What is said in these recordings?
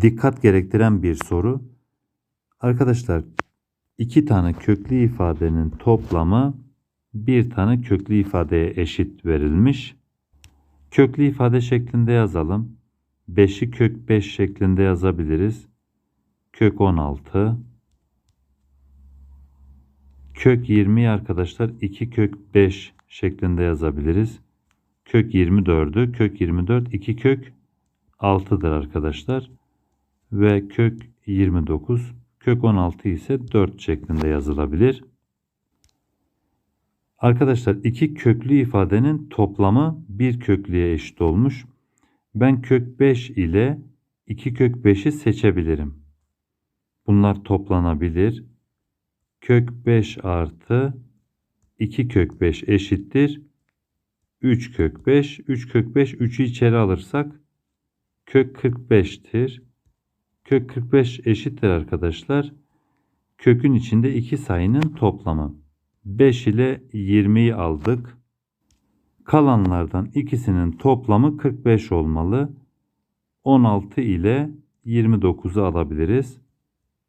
dikkat gerektiren bir soru. Arkadaşlar iki tane köklü ifadenin toplamı bir tane köklü ifadeye eşit verilmiş. Köklü ifade şeklinde yazalım. 5'i kök 5 şeklinde yazabiliriz. Kök 16. Kök 20'yi arkadaşlar 2 kök 5 şeklinde yazabiliriz. Kök 24'ü kök 24 2 kök 6'dır arkadaşlar. Ve kök 29 kök 16 ise 4 şeklinde yazılabilir. Arkadaşlar iki köklü ifadenin toplamı bir köklüye eşit olmuş. Ben kök 5 ile 2 kök 5'i seçebilirim. Bunlar toplanabilir. Kök 5 artı 2 kök 5 eşittir. 3 kök 5. 3 kök 5 3'ü içeri alırsak kök 45'tir. Kök 45 eşittir arkadaşlar. Kökün içinde iki sayının toplamı. 5 ile 20'yi aldık. Kalanlardan ikisinin toplamı 45 olmalı. 16 ile 29'u alabiliriz.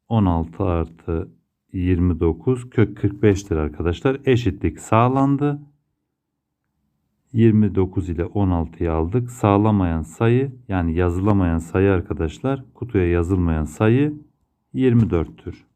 16 artı 29 kök 45'tir arkadaşlar. Eşitlik sağlandı. 29 ile 16'yı aldık. Sağlamayan sayı yani yazılamayan sayı arkadaşlar kutuya yazılmayan sayı 24'tür.